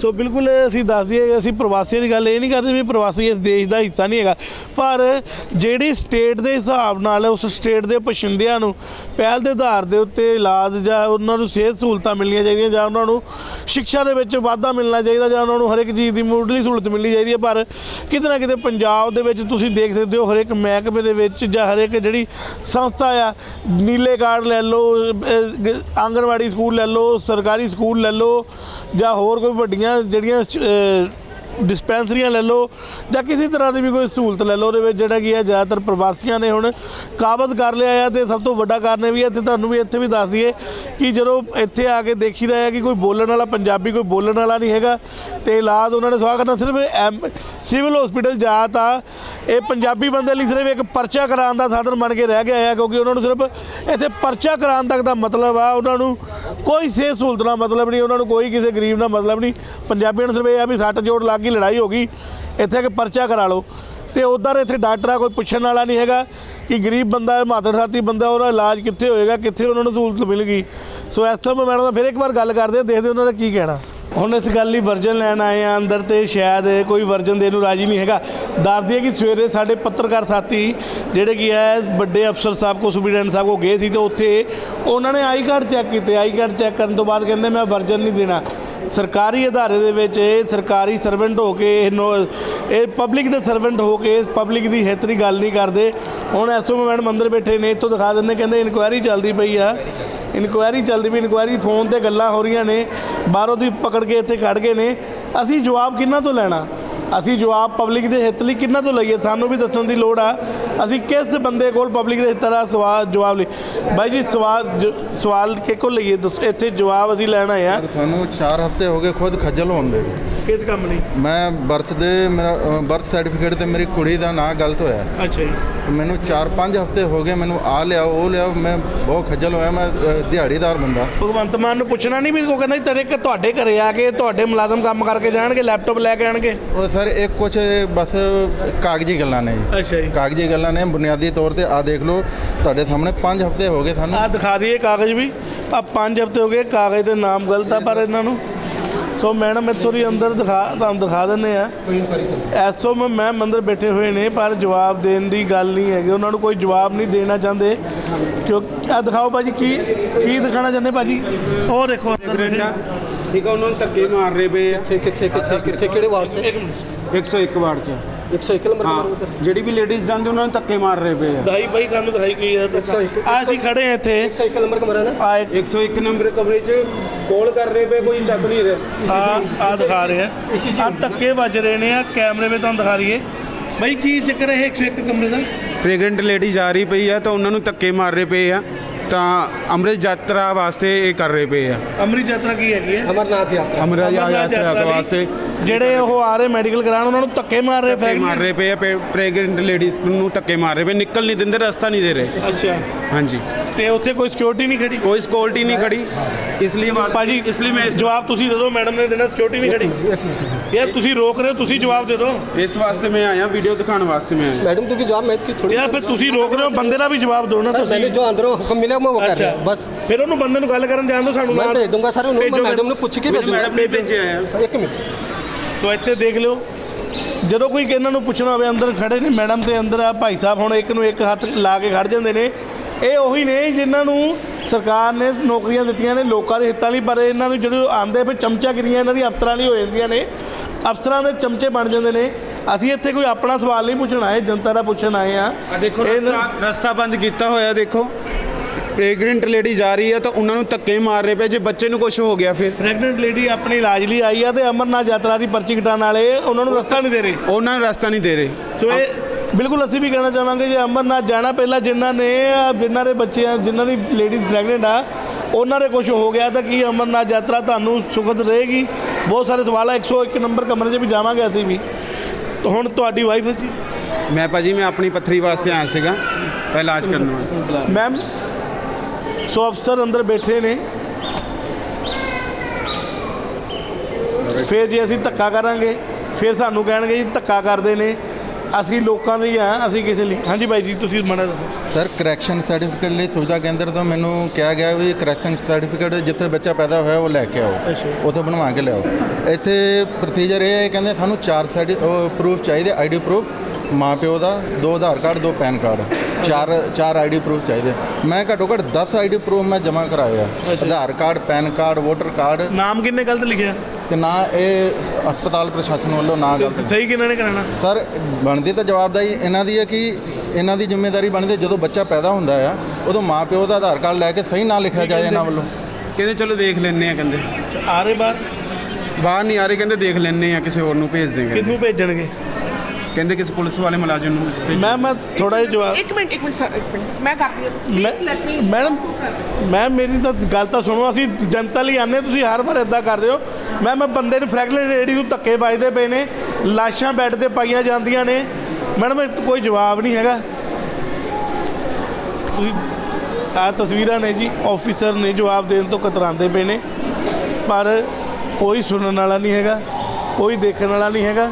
ਸੋ ਬਿਲਕੁਲ ਅਸੀਂ ਦੱਸ ਦਈਏ ਕਿ ਅਸੀਂ ਪ੍ਰਵਾਸੀਆਂ ਦੀ ਗੱਲ ਇਹ ਨਹੀਂ ਕਰਦੇ ਵੀ ਪ੍ਰਵਾਸੀ ਇਸ ਦੇਸ਼ ਦਾ ਹਿੱਸਾ ਨਹੀਂ ਹੈਗਾ। ਪਰ ਜਿਹੜੀ ਸਟੇਟ ਦੇ ਹਿਸਾਬ ਨਾਲ, ਉਸ ਸਟੇਟ ਦੇ ਪਛਿੰਦਿਆਂ ਨੂੰ, ਪਹਿਲ ਦੇ ਆਧਾਰ ਦੇ ਉੱਤੇ ਇਲਾਜ ਜਾਂ ਉਹਨਾਂ ਨੂੰ ਸਿਹਤ ਸਹੂਲਤਾਂ ਮਿਲਣੀਆਂ ਚਾਹੀਦੀਆਂ, ਜਾਂ ਉਹਨਾਂ ਨੂੰ ਸਿੱਖਿਆ ਦੇ ਵਿੱਚ ਵਾਧਾ ਮਿਲਣਾ ਚਾਹੀਦਾ, ਜਾਂ ਉਹਨਾਂ ਨੂੰ ਹਰ ਇੱਕ ਚੀਜ਼ ਦੀ ਮੁੱਢਲੀ ਸਹੂਲਤ ਮਿਲਣੀ ਚਾਹੀਦੀ ਹੈ। ਪਰ ਕਿਤੇ ਨਾ ਕਿਤੇ ਪੰਜਾਬ ਦੇ ਵਿੱਚ ਤੁਸੀਂ ਦੇਖ ਸਕਦੇ ਹੋ ਹਰ ਇੱਕ ਮਹਿਕਮੇ ਦੇ ਵਿੱਚ ਜਾਂ ਹਰ ਇੱਕ ਜਿਹੜੀ ਸੰਸਥਾ ਆ, ਨੀਲੇ ਕਾਰਡ ਲੈ ਲਓ ਆਂਗਣਵਾੜੀ ਸਕੂਲ ਲੈ ਲਓ, ਸਰਕਾਰੀ ਸਕੂਲ ਲੈ ਲਓ, ਜਾਂ ਹੋਰ ਕੋਈ ਵੱਡੀਆਂ ਜਿਹੜੀਆਂ ਡਿਸਪੈਂਸਰੀਆਂ ਲੈ ਲਓ ਜਾਂ ਕਿਸੇ ਤਰ੍ਹਾਂ ਦੀ ਵੀ ਕੋਈ ਸਹੂਲਤ ਲੈ ਲਓ ਉਹਦੇ ਵਿੱਚ, ਜਿਹੜਾ ਕੀ ਹੈ ਜ਼ਿਆਦਾਤਰ ਪ੍ਰਵਾਸੀਆਂ ਨੇ ਹੁਣ ਕਾਬਜ਼ ਕਰ ਲਿਆ ਹੈ ਤੇ ਸਭ ਤੋਂ ਵੱਡਾ ਕਾਰਨ ਇਹ ਵੀ ਹੈ, ਤੇ ਤੁਹਾਨੂੰ ਵੀ ਇੱਥੇ ਵੀ ਦੱਸ ਦਈਏ ਕਿ ਜਦੋਂ ਇੱਥੇ ਆ ਕੇ ਦੇਖੀਦਾ ਹੈ ਕਿ ਕੋਈ ਬੋਲਣ ਵਾਲਾ ਪੰਜਾਬੀ ਕੋਈ ਬੋਲਣ ਵਾਲਾ ਨਹੀਂ ਹੈਗਾ, ਤੇ ਇਲਾਜ ਉਹਨਾਂ ਨੇ ਸਵਾਹ ਕਰਨਾ ਸਿਰਫ ਐਮ- ਸਿਵਲ ਹਸਪੀਟਲ ਜਾ ਤਾਂ ਇਹ ਪੰਜਾਬੀ ਬੰਦੇ ਲਈ ਸਿਰਫ ਇੱਕ ਪਰਚਾ ਕਰਾਉਣ ਦਾ ਸਾਧਨ ਬਣ ਕੇ ਰਹਿ ਗਿਆ ਹੈ ਕਿਉਂਕਿ ਉਹਨਾਂ ਨੂੰ ਸਿਰਫ ਇੱਥੇ ਪਰਚਾ ਕਰਾਉਣ ਤੱਕ ਦਾ ਮਤਲਬ ਆ, ਉਹਨਾਂ ਨੂੰ ਕੋਈ ਸਿਹਤ ਸਹੂਲਤ ਨਾਲ ਮਤਲਬ ਨਹੀਂ, ਉਹਨਾਂ ਨੂੰ ਕੋਈ ਕਿਸੇ ਗਰੀਬ ਨਾਲ ਮਤਲਬ ਨਹੀਂ, ਪੰਜਾਬੀਆਂ ਨੂੰ ਸਿਰਫ ਇਹ ਆ ਵੀ ਸੱਟ ਜੋੜ ਲੱਗ ਗਈ ਲੜਾਈ ਹੋ ਗਈ, ਇੱਥੇ ਕਿ ਪਰਚਾ ਕਰਾ ਲਓ। ਤੇ ਉਧਰ ਇੱਥੇ ਡਾਕਟਰਾਂ ਕੋਈ ਪੁੱਛਣ ਵਾਲਾ ਨਹੀਂ ਹੈਗਾ ਕਿ ਗਰੀਬ ਬੰਦਾ ਮਾਤੜ ਸਾਥੀ ਬੰਦਾ, ਉਹਦਾ ਇਲਾਜ ਕਿੱਥੇ ਹੋਏਗਾ, ਕਿੱਥੇ ਉਹਨਾਂ ਨੂੰ ਸਹੂਲਤ ਮਿਲ ਗਈ। ਸੋ ਇਸ ਤੋਂ ਮੈਡਮ ਦਾ ਫਿਰ ਇੱਕ ਵਾਰ ਗੱਲ ਕਰਦੇ ਹਾਂ ਦੇਖਦੇ ਹਾਂ ਉਹਨਾਂ ਦਾ ਕੀ ਕਹਿਣਾ। ਹੁਣ ਇਸ ਗੱਲ ਲਈ ਵਰਜਨ ਲੈਣ ਆਏ ਆ, ਅੰਦਰ ਤੇ ਸ਼ਾਇਦ ਕੋਈ ਵਰਜਨ ਦੇਣ ਨੂੰ ਰਾਜੀ ਨਹੀਂ ਹੈਗਾ। ਦੱਸਦੀ ਹੈ ਕਿ ਸਵੇਰੇ ਸਾਡੇ ਪੱਤਰਕਾਰ ਸਾਥੀ, ਜਿਹੜੇ ਕੀ ਹੈ, ਵੱਡੇ ਅਫਸਰ ਸਾਹਿਬ ਕੋ ਸੁਪਰੀਡੈਂਟ ਸਾਹਿਬ ਕੋ ਗਏ ਸੀ ਤੇ ਉੱਥੇ ਉਹਨਾਂ ਨੇ ਆਈ ਕਾਰਡ ਚੈੱਕ ਕੀਤੇ। ਆਈ ਕਾਰਡ ਚੈੱਕ ਕਰਨ ਤੋਂ ਬਾਅਦ ਕਹਿੰਦੇ ਮੈਂ ਵਰਜਨ ਨਹੀਂ ਦੇਣਾ। ਸਰਕਾਰੀ ਅਦਾਰੇ ਦੇ ਵਿੱਚ ਇਹ ਸਰਕਾਰੀ ਸਰਵੈਂਟ ਹੋ ਕੇ, ਇਹ ਨੋ- ਇਹ ਪਬਲਿਕ ਦੇ ਸਰਵੈਂਟ ਹੋ ਕੇ ਪਬਲਿਕ ਦੀ ਹਿੱਤ ਦੀ ਗੱਲ ਨਹੀਂ ਕਰਦੇ। ਹੁਣ ਐਸਓ ਮੈਡਮ ਅੰਦਰ ਬੈਠੇ ਨੇ, ਇੱਥੋਂ ਦਿਖਾ ਦਿੰਦੇ ਕਹਿੰਦੇ ਇਨਕੁਆਇਰੀ ਚੱਲਦੀ ਪਈ ਆ। ਇਨਕੁਆਇਰੀ ਚੱਲਦੀ ਵੀ ਇਨਕੁਆਇਰੀ ਫੋਨ ਤੇ ਗੱਲਾਂ ਹੋ ਰਹੀਆਂ ਨੇ। ਬਾਹਰੋਂ ਦੀ ਪਕੜ ਕੇ ਇੱਥੇ ਕੱਢ ਗਏ ਨੇ। ਅਸੀਂ ਜਵਾਬ ਕਿੰਨਾ ਤੋਂ ਲੈਣਾ? ਅਸੀਂ ਜਵਾਬ ਪਬਲਿਕ ਦੇ ਹਿੱਤ ਲਈ ਕਿੰਨਾ ਤੋਂ ਲਈਏ? ਸਾਨੂੰ ਵੀ ਦੱਸਣ ਦੀ ਲੋੜ ਆ। ਅਸੀਂ ਕਿਸ ਬੰਦੇ ਕੋਲ ਪਬਲਿਕ ਦੇ ਹਿੱਤ ਦਾ ਸਵਾਲ ਜਵਾਬ ਲਈ ਬਾਈ ਜੀ ਸਵਾਲ ਜ- ਸਵਾਲ ਕਿ ਕੋਲ ਲਈਏ? ਦੱਸੋ, ਇੱਥੇ ਜਵਾਬ ਅਸੀਂ ਲੈਣ ਆਏ ਆ। ਸਾਨੂੰ 4 ਹਫ਼ਤੇ ਹੋ ਗਏ ਖੁਦ ਖੱਜਲ ਹੋਣ ਦੇ। ਕਿਸ ਕੰਮ ਲਈ? ਮੈਂ ਬਰਥ ਦੇ ਮੇਰਾ ਬਰਥ ਸਰਟੀਫਿਕੇਟ ਤੇ ਮੇਰੀ ਕੁੜੀ ਦਾ ਨਾਂ ਗਲਤ ਹੋਇਆ। ਅੱਛਾ ਜੀ। ਮੈਨੂੰ 4-5 ਹਫ਼ਤੇ ਹੋ ਗਏ ਮੈਨੂੰ ਆ ਲਿਆਓ ਉਹ ਲਿਆਓ ਮੈਂ ਬਹੁਤ ਖੱਜਲ ਹੋਇਆ ਮੈਂ ਦਿਹਾੜੀਦਾਰ ਬੰਦਾ। ਭਗਵੰਤ ਮਾਨ ਨੂੰ ਪੁੱਛਣਾ ਨਹੀਂ ਵੀ ਉਹ ਕਹਿੰਦਾ ਜੀ ਤੇਰੇ ਕਿ ਤੁਹਾਡੇ ਘਰੇ ਆ ਕੇ ਤੁਹਾਡੇ ਮੁਲਾਜ਼ਮ ਕੰਮ ਕਰਕੇ ਜਾਣਗੇ ਲੈਪਟਾਪ ਲੈ ਕੇ ਆਣਗੇ? ਉਹ ਸਰ ਇੱਕ ਕੁਝ ਬਸ ਕਾਗਜ਼ੀ ਗੱਲਾਂ ਨੇ ਅੱਛਾ ਜੀ। ਕਾਗਜ਼ੀ ਗੱਲਾਂ ਨੇ ਬੁਨਿਆਦੀ ਤੌਰ ਤੇ ਆ ਦੇਖ ਲਓ ਤੁਹਾਡੇ ਸਾਹਮਣੇ 5 ਹਫ਼ਤੇ ਹੋ ਗਏ ਸਾਨੂੰ। ਆ ਦਿਖਾ ਦਈਏ ਕਾਗਜ਼ ਵੀ। ਆ ਪੰਜ ਹਫ਼ਤੇ ਹੋ ਗਏ ਕਾਗਜ਼ ਦੇ ਨਾਮ ਗਲਤ ਆ ਪਰ ਇਹਨਾਂ ਨੂੰ। ਸੋ ਮੈਡਮ ਇੱਥੋਂ ਦੀ ਅੰਦਰ ਦਿਖਾ ਤੁਹਾਨੂੰ ਦਿਖਾ ਦਿੰਦੇ ਆ ਐਸਓ ਮੈਮ ਅੰਦਰ ਬੈਠੇ ਹੋਏ ਨੇ ਪਰ ਜਵਾਬ ਦੇਣ ਦੀ ਗੱਲ ਨਹੀਂ ਹੈਗੀ। ਉਹਨਾਂ ਨੂੰ ਕੋਈ ਜਵਾਬ ਨਹੀਂ ਦੇਣਾ ਚਾਹੁੰਦੇ। ਕਿਉਂ ਆ ਦਿਖਾਓ ਭਾਜੀ ਕੀ ਕੀ ਦਿਖਾਣਾ ਚਾਹੁੰਦੇ ਭਾਜੀ? ਉਹ ਦੇਖੋ ਅੰਦਰ ਠੀਕ ਆ ਉਹਨਾਂ ਨੂੰ ਧੱਕੇ ਮਾਰ ਰਹੇ ਪਏ ਆ। ਕਿੱਥੇ ਕਿੱਥੇ ਕਿੱਥੇ ਕਿੱਥੇ ਕਿਹੜੇ ਵਾਰਡ ਸੇ 101 ਵਾਰਡ 'ਚ। 101 ਨੰਬਰ ਹਾਂ ਉਧਰ। ਜਿਹੜੀ ਵੀ ਲੇਡੀਜ਼ ਜਾਂਦੇ ਉਹਨਾਂ ਨੂੰ ਧੱਕੇ ਮਾਰ ਰਹੇ ਪਏ ਆ। ਦਿਖਾਈ ਭਾਈ ਸਾਨੂੰ ਦਿਖਾਈ ਕੀ ਹੈ। ਆ ਅਸੀਂ ਖੜੇ ਆ ਇੱਥੇ। 101 ਨੰਬਰ ਕਮਰਾ ਨਾ। ਆ ਇੱਕ 101 ਨੰਬਰ ਕਮਰੇ 'ਚ ਕੋਲ ਕਰ ਰਹੇ ਪਏ ਕੋਈ ਚੱਕ ਨਹੀਂ ਰਿਹਾ। ਆ ਆ ਦਿਖਾ ਰਹੇ ਆ। ਆ ਧੱਕੇ ਵੱਜ ਰਹੇ ਨੇ ਆ ਕੈਮਰੇ ਵਿੱਚ ਤੁਹਾਨੂੰ ਦਿਖਾ ਰਹੀਏ। ਭਾਈ ਕੀ ਚੱਕਰ ਹੈ 101 ਕਮਰੇ ਦਾ? ਪ੍ਰੈਗਨੈਂਟ ਲੇਡੀ ਜਾ ਰਹੀ ਪਈ ਆ ਤਾਂ ਉਹਨਾਂ ਨੂੰ ਧੱਕੇ ਮਾਰ ਰਹੇ ਪਏ ਆ। ਤਾਂ ਅੰਮ੍ਰਿਤ ਯਾਤਰਾ ਵਾਸਤੇ ਇਹ ਕਰ ਰਹੇ ਪਏ ਆ। ਅੰਮ੍ਰਿਤ ਯਾਤਰਾ ਕੀ ਹੈਗੀ ਹੈ? ਅਮਰਨਾਥ ਯਾਤਰਾ। ਅੰਮ੍ਰਿਤ ਅਮਰਨਾਥ ਯਾਤਰਾ ਲਈ ਵਾਸਤੇ। ਜਿਹੜੇ ਉਹ ਆ ਰਹੇ ਮੈਡੀਕਲ ਕਰਾਉਣ ਉਹਨਾਂ ਨੂੰ ਧੱਕੇ ਮਾਰ ਰਹੇ ਧੱਕੇ ਮਾਰ ਰਹੇ ਪਏ ਆ ਪ੍ਰੈਗਨੈਂਟ ਲੇਡੀਜ਼ ਨੂੰ ਧੱਕੇ ਮਾਰ ਰਹੇ ਪਏ ਨਿਕਲ ਨਹੀਂ ਦਿੰਦੇ ਰਸਤਾ ਨਹੀਂ ਦੇ ਰਹੇ। ਅੱਛਾ। ਹਾਂਜੀ। ਤੇ ਉੱਥੇ ਕੋਈ ਸਿਕਿਉਰਿਟੀ ਨਹੀਂ ਖੜੀ? ਕੋਈ ਸਿਕਿਉਰਿਟੀ ਨਹੀਂ ਖੜੀ। ਇਸ ਲਈ ਭਾਜੀ ਇਸ ਲਈ ਮੈਂ ਜਵਾਬ ਤੁਸੀਂ ਦੇ ਦਿਓ ਮੈਡਮ ਨੇ ਦੇਣਾ ਸਿਕਿਉਰਿਟੀ ਨਹੀਂ ਖੜੀ। ਯਾਰ ਤੁਸੀਂ ਰੋਕ ਰਹੇ ਹੋ ਤੁਸੀਂ ਜਵਾਬ ਦੇ ਦਿਓ। ਇਸ ਵਾਸਤੇ ਮੈਂ ਆਇਆ ਵੀਡੀਓ ਦਿਖਾਉਣ ਵਾਸਤੇ ਮੈਂ ਮੈਡਮ ਤੁਸੀਂ ਜਵਾਬ ਮੈਂ ਕਿ ਯਾਰ ਫਿਰ ਤੁਸੀਂ ਰੋਕ ਰਹੇ ਹੋ ਬੰਦੇ ਦਾ ਵੀ ਜਵਾਬ ਦਿਓ ਨਾ ਤੁਸੀਂ। ਜੋ ਅੰਦਰੋਂ ਹੁਕਮ ਮਿਲਿਆ ਮੈਂ ਕਰ ਰਿਹਾ ਬਸ। ਫਿਰ ਉਹਨੂੰ ਬੰਦੇ ਨੂੰ ਗੱਲ ਕਰਨ ਜਾਣ ਦਿਓ ਸਾਨੂੰ ਮੈਂ ਭੇਜ ਦੂੰਗਾ ਸਰ ਉਹਨੂੰ ਮੈਡਮ ਨੂੰ ਪੁੱਛ ਕੇ ਭੇਜ ਦੂੰਗਾ ਮੈਡਮ ਭੇਜਿਆ ਇੱਕ ਮਿੰਟ। ਸੋ ਇੱਥੇ ਦੇਖ ਲਿਓ। ਜਦੋਂ ਕੋਈ ਇਹਨਾਂ ਨੂੰ ਪੁੱਛਣਾ ਹੋਵੇ ਅੰਦਰ ਖੜੇ ਨੇ ਮੈਡਮ ਤੇ ਅੰਦਰ ਆ ਭਾਈ ਸਾਹਿਬ ਹੁਣ ਇੱਕ ਨੂੰ ਇੱਕ ਹੱਥ ਲਾ ਕੇ ਖੜ ਜਾਂਦੇ ਨੇ। ਇਹ ਉਹੀ ਨੇ ਜਿਨ੍ਹਾਂ ਨੂੰ ਸਰਕਾਰ ਨੇ ਨੌਕਰੀਆਂ ਦਿੱਤੀਆਂ ਨੇ ਲੋਕਾਂ ਦੇ ਹਿੱਤਾਂ ਲਈ ਪਰ ਇਹਨਾਂ ਨੂੰ ਜਦੋਂ ਆਂਦੇ ਫਿਰ ਚਮਚਾਗਿਰੀਆਂ ਇਹਨਾਂ ਦੀ ਅਫਸਰਾਂ ਲਈ ਹੋ ਜਾਂਦੀਆਂ ਨੇ। ਅਫਸਰਾਂ ਦੇ ਚਮਚੇ ਬਣ ਜਾਂਦੇ ਨੇ। ਅਸੀਂ ਇੱਥੇ ਕੋਈ ਆਪਣਾ ਸਵਾਲ ਨਹੀਂ ਪੁੱਛਣ ਆਏ ਜਨਤਾ ਦਾ ਪੁੱਛਣ ਆਏ ਆ। ਆ ਦੇਖੋ ਰਸਤਾ ਰਸਤਾ ਬੰਦ ਕੀਤਾ ਹੋਇਆ ਦੇਖੋ। ਪ੍ਰੈਗਨੈਂਟ ਲੇਡੀ ਜਾ ਰਹੀ ਹੈ ਤਾਂ ਉਹਨਾਂ ਨੂੰ ਧੱਕੇ ਮਾਰ ਰਹੇ ਪਏ ਜੇ ਬੱਚੇ ਨੂੰ ਕੁਝ ਹੋ ਗਿਆ ਫਿਰ। ਪ੍ਰੈਗਨੈਂਟ ਲੇਡੀ ਆਪਣੇ ਇਲਾਜ ਲਈ ਆਈ ਆ ਤੇ ਅਮਰਨਾਥ ਯਾਤਰਾ ਦੀ ਪਰਚੀ ਕਟਾਉਣ ਵਾਲੇ ਉਹਨਾਂ ਨੂੰ ਰਸਤਾ ਨਹੀਂ ਦੇ ਰਹੇ। ਉਹਨਾਂ ਨੂੰ ਰਸਤਾ ਨਹੀਂ ਦੇ ਰਹੇ। ਸੋ ਇਹ ਬਿਲਕੁਲ ਅਸੀਂ ਵੀ ਕਹਿਣਾ ਚਾਹਾਂਗੇ ਜੇ ਅਮਰਨਾਥ ਜਾਣਾ ਪਹਿਲਾਂ ਜਿਨ੍ਹਾਂ ਨੇ ਜਿਨ੍ਹਾਂ ਦੇ ਬੱਚੇ ਆ ਜਿਨ੍ਹਾਂ ਦੀ ਲੇਡੀਜ਼ ਪ੍ਰੈਗਨੈਂਟ ਆ ਉਹਨਾਂ ਦੇ ਕੁਝ ਹੋ ਗਿਆ ਤਾਂ ਕੀ ਅਮਰਨਾਥ ਯਾਤਰਾ ਤੁਹਾਨੂੰ ਸੁਖਦ ਰਹੇਗੀ? ਬਹੁਤ ਸਾਰੇ ਸਵਾਲ ਆ 101 ਨੰਬਰ ਕਮਰੇ 'ਚ ਵੀ ਜਾਵਾਂਗੇ ਅਸੀਂ ਵੀ। ਹੁਣ ਤੁਹਾਡੀ ਵਾਈਫ ਸੀ ਮੈਂ ਭਾਜੀ ਮੈਂ ਆਪਣੀ ਪੱਥਰੀ ਵਾਸਤੇ ਆਇਆ ਸੀਗਾ ਤਾਂ ਇਲਾਜ ਕਰਨ ਵਾਸਤੇ। ਮੈਮ ਸੋ ਅਫਸਰ ਅੰਦਰ ਬੈਠੇ ਨੇ। ਫਿਰ ਜੇ ਅਸੀਂ ਧੱਕਾ ਕਰਾਂਗੇ। ਫਿਰ ਸਾਨੂੰ ਕਹਿਣਗੇ ਜੀ ਧੱਕਾ ਕਰਦੇ ਨੇ। ਅਸੀਂ ਲੋਕਾਂ ਦੇ ਆ ਅਸੀਂ ਕਿਸੇ ਲਈ। ਹਾਂਜੀ ਬਾਈ ਜੀ ਤੁਸੀਂ ਮਨਾ ਸਰ ਕਰੈਕਸ਼ਨ ਸਰਟੀਫਿਕੇਟ ਲਈ ਸੁਵਿਧਾ ਕੇਂਦਰ ਤੋਂ ਮੈਨੂੰ ਕਿਹਾ ਗਿਆ ਵੀ ਕਰੈਕਸ਼ਨ ਸਰਟੀਫਿਕੇਟ ਜਿੱਥੇ ਬੱਚਾ ਪੈਦਾ ਹੋਇਆ ਉਹ ਲੈ ਕੇ ਆਓ। ਉੱਥੋਂ ਬਣਵਾ ਕੇ ਲਿਆਓ। ਇੱਥੇ ਪ੍ਰੋਸੀਜਰ ਇਹ ਹੈ ਕਹਿੰਦੇ ਸਾਨੂੰ ਚਾਰ ਸਾਈਡ ਪ੍ਰੂਫ ਚਾਹੀਦੇ ਆਈਡੀ ਪ੍ਰੂਫ ਮਾਂ ਪਿਓ ਦਾ ਦੋ ਆਧਾਰ ਕਾਰਡ ਦੋ ਪੈਨ ਕਾਰਡ। ਚਾਰ ਚਾਰ ਆਈਡੀ ਪ੍ਰੂਫ ਚਾਹੀਦੇ। ਮੈਂ ਘੱਟੋ ਘੱਟ 10 ਆਈਡੀ ਪ੍ਰੂਫ ਮੈਂ ਜਮ੍ਹਾਂ ਕਰਾਇਆ Aadhaar card PAN card voter card. ਨਾਮ ਕਿੰਨੇ ਗਲਤ ਲਿਖਿਆ? ਤੇ ਨਾ ਇਹ ਹਸਪਤਾਲ ਪ੍ਰਸ਼ਾਸਨ ਵੱਲੋਂ ਨਾ ਗਲਤ। ਸਹੀ ਕਿਹਨਾਂ ਨੇ ਕਰਾਣਾ? ਸਰ ਬਣਦੀ ਤਾਂ ਜਵਾਬਦਾਰੀ ਇਹਨਾਂ ਦੀ ਹੈ ਕਿ ਇਹਨਾਂ ਦੀ ਜ਼ਿੰਮੇਵਾਰੀ ਬਣਦੀ ਜਦੋਂ ਬੱਚਾ ਪੈਦਾ ਹੁੰਦਾ ਆ ਉਦੋਂ ਮਾਂ ਪਿਓ ਦਾ ਆਧਾਰ ਕਾਰਡ ਲੈ ਕੇ ਸਹੀ ਨਾਂ ਲਿਖਿਆ ਜਾਏ ਇਹਨਾਂ ਵੱਲੋਂ। ਕਹਿੰਦੇ ਚਲੋ ਦੇਖ ਲੈਣੇ ਆ ਕਹਿੰਦੇ। ਆ ਰਹੇ ਬਾਹਰ? ਬਾਹਰ ਨਹੀਂ ਆ ਰਹੇ ਕਹਿੰਦੇ ਦੇਖ ਲੈਣੇ ਆ ਕਿਸੇ ਹੋਰ ਨੂੰ ਭੇਜ ਦੇਂਗੇ ਕਿਹਨੂੰ ਭੇਜਣਗੇ? ਕਹਿੰਦੇ ਕਿਸੇ ਪੁਲਿਸ ਵਾਲੇ ਮੁਲਾਜ਼ਮ ਨੂੰ ਭੇਜੋ। ਮੈਂ ਮੈਂ ਥੋੜਾ ਜਿਹਾ ਜਵਾਬ ਇੱਕ ਮਿੰਟ ਇੱਕ ਮਿੰਟ ਸਰ ਇੱਕ ਮਿੰਟ। ਮੈਂ ਕਰਦੀ ਹਾਂ। ਪਲੀਜ਼ ਲੈਟ ਮੀ ਮੈਡਮ ਮੈਂ ਮੇਰੀ ਤਾਂ ਗੱਲ ਤਾਂ ਸੁਣੋ ਅਸੀਂ ਜਨਤਾ ਲਈ ਆਨੇ ਤੁਸੀਂ ਹਰ ਵਾਰ ਇਦਾਂ ਕਰਦੇ ਹੋ। ਮੈਂ ਮੈਂ ਬੰਦੇ ਨੂੰ ਫ੍ਰੈਗਨੈਂਟ ਲੇਡੀ ਨੂੰ ਧੱਕੇ ਵੱਜਦੇ ਪਏ ਨੇ ਲਾਸ਼ਾਂ ਬੈੱਡ ਤੇ ਪਾਈਆਂ ਜਾਂਦੀਆਂ ਨੇ। ਮੈਡਮ ਇਹ ਕੋਈ ਜਵਾਬ ਨਹੀਂ ਹੈਗਾ। ਤੁਸੀਂ ਆ ਤਸਵੀਰਾਂ ਨੇ ਜੀ ਆਫੀਸਰ ਨੇ ਜਵਾਬ ਦੇਣ ਤੋਂ ਕਤਰਾਉਂਦੇ ਪਏ ਨੇ। ਪਰ ਕੋਈ ਸੁਣਨ ਵਾਲਾ ਨਹੀਂ ਹੈਗਾ ਕੋਈ ਦੇਖਣ ਵਾਲਾ ਨਹੀਂ ਹੈਗਾ।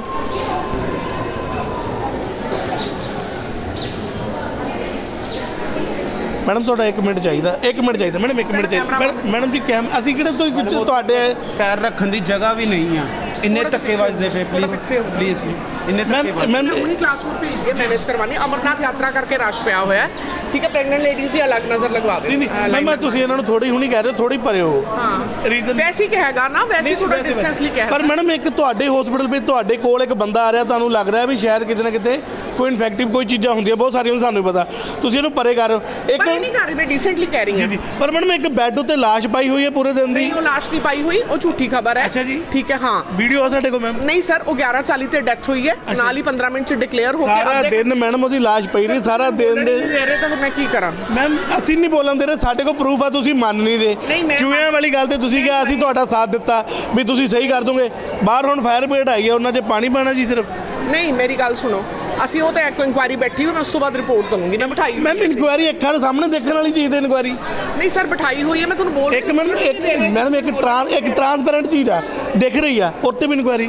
ਮੈਡਮ ਤੁਹਾਡਾ 1 ਮਿੰਟ ਚਾਹੀਦਾ 1 ਮਿੰਟ ਚਾਹੀਦਾ ਮੈਡਮ 1 ਮਿੰਟ ਚਾਹੀਦਾ। ਮੈਡਮ ਜੀ ਕੈਮ ਅਸੀਂ ਕਿਹੜੇ ਤੋਂ ਤੁਹਾਡੇ ਪੈਰ ਰੱਖਣ ਦੀ ਜਗ੍ਹਾ ਵੀ ਨਹੀਂ ਆ। ਇੰਨੇ ਧੱਕੇ ਵੱਜਦੇ ਥੋੜ੍ਹਾ ਪਲੀਜ਼। ਪਲੀਜ਼ ਇੰਨੇ ਧੱਕੇ ਮੈਮ ਵੱਜਦੇ ਮੈਮ ਉਹੀ ਕਲਾਸ 4 ਭੇਜ ਕੇ ਮੈਨੇਜ ਕਰਵਾਣੀ ਅਮਰਨਾਥ ਯਾਤਰਾ ਕਰਕੇ ਰਸ਼ ਪਿਆ ਹੋਇਆ ਹੈ। ਠੀਕ ਹੈ ਪ੍ਰੈਗਨੈਂਟ ਲੇਡੀਜ਼ ਦੀ ਅਲੱਗ ਨਜ਼ਰ ਲਗਵਾ ਦੇ ਨਹੀਂ ਨਹੀਂ ਮੈਮ ਮੈਂ ਤੁਸੀਂ ਇਹਨਾਂ ਨੂੰ ਥੋੜੀ ਹੁਣੀ ਕਹਿ ਰਹੇ ਹੋ ਥੋੜੀ ਪਰੇ ਹੋ। ਹਾਂ ਰੀਜ਼ਨ ਵੈਸੇ ਕਹੇਗਾ ਨਾ ਵੈਸੇ ਥੋੜਾ ਡਿਸਟੈਂਸ ਲਈ ਕਹਿ ਪਰ ਮੈਡਮ ਇੱਕ ਤੁਹਾਡੇ ਹਸਪੀਟਲ ਵਿੱਚ ਤੁਹਾਡੇ ਕੋਲ ਇੱਕ ਬੰਦਾ ਆ ਰਿਹਾ ਤੁਹਾਨੂੰ ਲੱਗ ਰਿਹਾ ਵੀ ਸ਼ਾਇਦ ਕਿਤੇ ਨਾ ਕਿਤੇ ਕੋਈ ਇਨਫੈਕਟਿਵ ਕੋਈ ਚੀਜ਼ਾਂ ਹੁੰਦੀਆਂ ਬਹੁਤ ਸਾਰੀਆਂ ਸਾਨੂੰ ਵੀ ਪਤਾ। ਤੁਸੀਂ ਇਹਨੂੰ ਪਰੇ ਕਰ। ਇੱਕ ਪਰ ਇਹ ਨਹੀਂ ਕਰ ਰਹੀ ਮੈਂ ਡੀਸੈਂਟਲੀ ਕਹਿ ਰਹੀ ਹਾਂ। ਜੀ ਪਰ ਮੈਡਮ ਇੱਕ ਬੈੱਡ ਉੱਤੇ ਲਾਸ਼ ਪਾਈ ਹੋਈ ਹੈ ਪੂਰੇ ਦਿਨ ਦੀ। ਨਹੀਂ ਉਹ ਲਾਸ਼ ਨਹੀਂ ਪਾਈ ਹੋਈ ਉਹ ਝੂਠੀ ਖਬਰ ਹੈ। ਅੱਛਾ ਜੀ। ਠੀਕ ਹੈ ਹਾਂ। ਵੀਡੀਓ ਆ ਸਾਡੇ ਕੋਲ ਮੈਮ ਨਹੀਂ ਸਰ ਉਹ 11:40 ਤੇ ਡੈਥ ਹੋਈ ਹੈ। ਨਾਲ ਹੀ 15 ਮਿੰਟ ਚ ਡਿਕਲੇਅਰ ਹੋ ਕੇ ਸਾਰਾ ਅੱਧੇ ਦਿਨ ਮੈਡਮ ਉਹਦੀ ਲਾਸ਼ ਪਈ ਰਹੀ ਸਾਰਾ ਦਿਨ ਦੇ ਦੇ ਰਹੇ ਤਾਂ ਫਿਰ ਮੈਂ ਕੀ ਕਰਾਂ? ਮੈਮ ਅਸੀਂ ਨਹੀਂ ਬੋਲਣ ਦੇ ਰਹੇ ਸਾਡੇ ਕੋਲ ਪ੍ਰੂਫ ਆ ਤੁਸੀਂ ਮੰਨ ਨਹੀਂ ਰਹੇ। ਨਹੀਂ, ਮੈਂ ਚੂਹਿਆਂ ਵਾਲੀ ਗੱਲ ਤੇ ਤੁਸੀਂ ਕਿਹਾ ਅਸੀਂ ਤੁਹਾਡਾ ਸਾਥ ਦਿੱਤਾ ਵੀ ਤੁਸੀਂ ਸਹੀ ਕਰ ਦੋਗੇ। ਬਾਹਰ ਹੁਣ ਫਾਇਰ ਬ੍ਰਿਗੇਡ ਆਈ ਹੈ ਉਹਨਾਂ 'ਚ ਪਾਣੀ ਪਾਣਾ ਜੀ ਸਿਰਫ। ਨਹੀਂ ਮੇਰੀ ਗੱਲ ਸੁਣੋ। ਅਸੀਂ ਉਹ ਤਾਂ ਇੱਕ ਇਨਕੁਆਇਰੀ ਬੈਠੀ ਹੋਈ ਮੈਂ ਉਸ ਤੋਂ ਬਾਅਦ ਰਿਪੋਰਟ ਦਵਾਂਗੀ ਮੈਂ ਬਿਠਾਈ ਮੈਮ ਇਨਕੁਆਇਰੀ ਅੱਖਾਂ ਦੇ ਸਾਹਮਣੇ ਦੇਖਣ ਵਾਲੀ ਚੀਜ਼ ਤੇ ਇਨਕੁਆਇਰੀ ਨਹੀਂ ਸਰ ਬਿਠਾਈ ਹੋਈ ਹੈ ਮੈਂ ਤੁਹਾਨੂੰ ਬੋਲ ਇੱਕ ਮੈਮ ਇੱਕ ਮੈਡਮ ਇੱਕ ਟ੍ਰਾਂਸ ਇੱਕ ਟ੍ਰਾਂਸਪੇਰੈਂਟ ਚੀਜ਼ ਆ। ਦਿਖ ਰਹੀ ਆ ਉੱਤੇ ਵੀ ਇਨਕੁਆਇਰੀ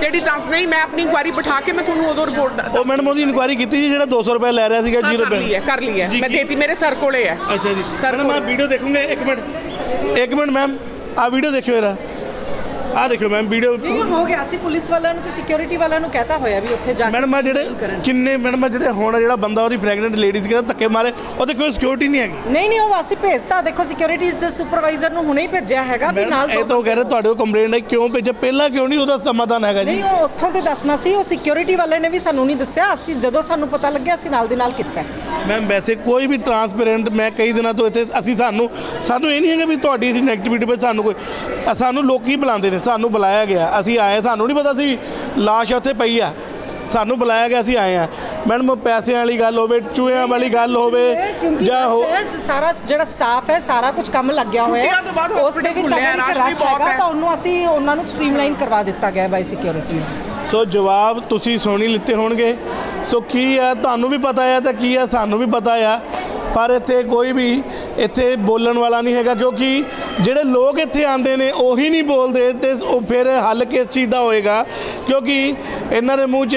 ਕਿਹੜੀ ਟ੍ਰਾਂਸ ਨਹੀਂ ਮੈਂ ਆਪਣੀ ਇਨਕੁਆਇਰੀ ਬਿਠਾ ਕੇ ਮੈਂ ਤੁਹਾਨੂੰ ਉਦੋਂ ਰਿਪੋਰਟ ਉਹ ਮੈਡਮ ਉਹਦੀ ਇਨਕੁਆਇਰੀ ਕੀਤੀ ਜੀ ਜਿਹੜਾ 200 ਰੁਪਏ ਲੈ ਰਿਹਾ ਸੀਗਾ ਕਰ 0 ਲਈ ਰੁਪਏ। ਹੈ ਕਰ ਲਈ ਹੈ। ਮੈਂ ਦੇਤੀ ਮੇਰੇ ਸਰ ਕੋਲੇ ਹੈ। ਅੱਛਾ ਜੀ। ਸਰ ਕੋਲ- ਵੀਡੀਓ ਦੇਖੋਗੇ? ਇੱਕ ਮਿੰਟ। ਇੱਕ ਮਿੰਟ ਮੈਮ। ਆ ਵੀਡੀਓ ਦੇਖਿਓ ਇਹਦਾ ਆ ਦੇਖਿਓ ਮੈਮ ਵੀਡੀਓ ਨਹੀਂ ਹੋ ਗਿਆ। ਸੀ ਪੁਲਿਸ ਵਾਲਿਆਂ ਨੂੰ ਤੇ ਸਿਕਿਉਰਿਟੀ ਵਾਲਿਆਂ ਨੂੰ ਕਹਤਾ ਹੋਇਆ ਵੀ ਉੱਥੇ ਜਾ ਕੇ ਮੈਡਮ ਆ ਜਿਹੜੇ ਕਿੰਨੇ ਮੈਡਮ ਆ ਜਿਹੜੇ ਹੁਣ ਜਿਹੜਾ ਬੰਦਾ ਉਹਦੀ ਪ੍ਰੈਗਨੈਂਟ ਲੇਡੀਜ਼ ਕਿਹਦਾ ਧੱਕੇ ਮਾਰੇ ਉਹਦੇ ਕੋਈ ਸਿਕਿਉਰਿਟੀ ਨਹੀਂ ਹੈਗੀ। ਨਹੀਂ ਨਹੀਂ ਉਹ ਅਸੀਂ ਭੇਜਤਾ। ਦੇਖੋ ਸਿਕਿਉਰਿਟੀਜ਼ ਦੇ ਸੁਪਰਵਾਈਜ਼ਰ ਨੂੰ ਹੁਣੇ ਹੀ ਭੇਜਿਆ ਹੈਗਾ ਵੀ ਨਾਲ ਇਹ ਤਾਂ ਕਹਿ ਰਹੇ ਤੁਹਾਡੇ ਕੋਲ ਕੰਪਲੇਂਟ ਹੈ ਕਿਉਂ ਭੇਜਿਆ? ਪਹਿਲਾਂ ਕਿਉਂ ਨਹੀਂ ਉਹਦਾ ਸਮਾਧਾਨ ਹੈਗਾ ਜੀ? ਨਹੀਂ ਉਹ ਉੱਥੋਂ ਤੇ ਦੱਸਣਾ ਸੀ ਉਹ ਸਿਕਿਉਰਿਟੀ ਵਾਲੇ ਨੇ ਵੀ ਸਾਨੂੰ ਨਹੀਂ ਦੱਸਿਆ। ਅਸੀਂ ਜਦੋਂ ਸਾਨੂੰ ਪਤਾ ਲੱਗਿਆ ਅਸੀਂ ਨਾਲ ਦੀ ਨਾਲ ਕੀਤਾ। ਮੈਮ ਵੈਸੇ ਕੋਈ ਵੀ ਟਰਾਂਸਪੇਰੈਂਟ ਮੈਂ ਕਈ ਦਿਨਾਂ ਤੋਂ ਇੱਥੇ ਅਸੀਂ ਸਾਨੂੰ ਸਾਨੂੰ ਇਹ ਨਹੀਂ ਹੈਗਾ ਵੀ ਤੁਹਾਡੀ ਅਸੀਂ ਨੈਗੇਟਿਵਿਟੀ ਵਿੱਚ ਸਾਨੂੰ ਕੋਈ ਸਾਨੂੰ ਲੋਕੀ ਬੁਲਾਉਂਦੇ ਨੇ। ਸਾਨੂੰ ਬੁਲਾਇਆ ਗਿਆ। ਅਸੀਂ ਆਏ ਸਾਨੂੰ ਨਹੀਂ ਪਤਾ ਸੀ ਲਾਸ਼ ਉੱਥੇ ਪਈ ਆ। ਸਾਨੂੰ ਬੁਲਾਇਆ ਗਿਆ ਅਸੀਂ ਆਏ ਆ। ਮੈਡਮ ਪੈਸਿਆਂ ਵਾਲੀ ਗੱਲ ਹੋਵੇ ਚੂਹਿਆਂ ਵਾਲੀ ਗੱਲ ਹੋਵੇ ਜਾਂ ਸਾਰਾ ਜਿਹੜਾ ਸਟਾਫ ਹੈ ਸਾਰਾ ਕੁਝ ਕੰਮ ਲੱਗਿਆ ਹੋਇਆ ਛੁੱਟੀਆਂ ਤੋਂ ਬਾਅਦ ਉਸ ਦੇ ਵਿੱਚ ਅਗਰ ਰਸ਼ ਬਹੁਤ ਹੈਗਾ ਹੈ। ਤਾਂ ਉਹਨੂੰ ਅਸੀਂ ਉਹਨਾਂ ਨੂੰ ਸਟ੍ਰੀਮਲਾਈਨ ਕਰਵਾ ਦਿੱਤਾ ਗਿਆ ਬਾਈ ਸਿਕਿਉਰਿਟੀ ਸੋ ਜਵਾਬ ਤੁਸੀਂ ਸੋਣੀ ਲਿੱਤੇ ਹੋਣਗੇ। ਸੋ ਕੀ ਆ ਤੁਹਾਨੂੰ ਵੀ ਪਤਾ ਆ ਤਾਂ ਕੀ ਆ ਸਾਨੂੰ ਵੀ ਪਤਾ ਆ। ਪਰ ਇੱਥੇ ਕੋਈ ਵੀ ਇੱਥੇ ਬੋਲਣ ਵਾਲਾ ਨਹੀਂ ਹੈਗਾ, ਕਿਉਂਕਿ ਜਿਹੜੇ ਲੋਕ ਇੱਥੇ ਆਉਂਦੇ ਨੇ, ਉਹੀ ਨਹੀਂ ਬੋਲਦੇ ਤੇ ਉਹ ਫਿਰ ਹੱਲ ਕਿਸ ਚੀਜ਼ ਦਾ ਹੋਏਗਾ? ਕਿਉਂਕਿ ਇਹਨਾਂ ਦੇ ਮੂੰਹ 'ਚ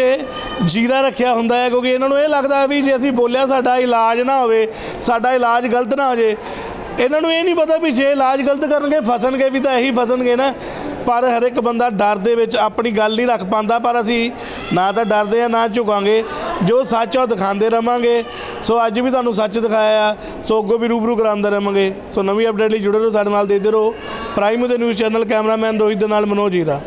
ਜੀਰਾ ਰੱਖਿਆ ਹੁੰਦਾ ਹੈ, ਕਿਉਂਕਿ ਇਹਨਾਂ ਨੂੰ ਇਹ ਲੱਗਦਾ ਵੀ ਜੇ ਅਸੀਂ ਬੋਲਿਆ ਸਾਡਾ ਇਲਾਜ ਨਾ ਹੋਵੇ, ਸਾਡਾ ਇਲਾਜ ਗਲਤ ਨਾ ਹੋ ਜੇ। ਇਹਨਾਂ ਨੂੰ ਇਹ ਨਹੀਂ ਪਤਾ ਵੀ ਜੇ ਇਲਾਜ ਗਲਤ ਕਰਨਗੇ, ਫਸਣਗੇ ਵੀ ਤਾਂ ਇਹੀ ਫਸਣਗੇ ਨਾ। ਪਰ ਹਰ ਇੱਕ ਬੰਦਾ ਡਰ ਦੇ ਵਿੱਚ ਆਪਣੀ ਗੱਲ ਨਹੀਂ ਰੱਖ ਪਾਉਂਦਾ, ਪਰ ਅਸੀਂ ਨਾ ਤਾਂ ਡਰਦੇ ਆ, ਨਾ ਝੁਕਾਂਗੇ। ਜੋ ਸੱਚ ਆ, ਉਹ ਦਿਖਾਉਂਦੇ ਰਵਾਂਗੇ। ਸੋ ਅੱਜ ਵੀ ਤੁਹਾਨੂੰ ਸੱਚ ਦਿਖਾਇਆ ਆ। ਸੋ ਅੱਗੋਂ ਵੀ ਰੂਬਰੂ ਕਰਾਉਂਦੇ ਰਹਾਂਗੇ। ਸੋ ਨਵੀਂ ਅਪਡੇਟ ਲਈ ਜੁੜੇ ਰਹੋ, ਸਾਡੇ ਨਾਲ ਦੇਖਦੇ ਰਹੋ। ਪ੍ਰਾਈਮ ਦੇ ਨਿਊਜ਼ ਚੈਨਲ ਕੈਮਰਾਮੈਨ ਰੋਹਿਤ ਦੇ ਨਾਲ ਮਨੋਜ ਹੀਰਾ।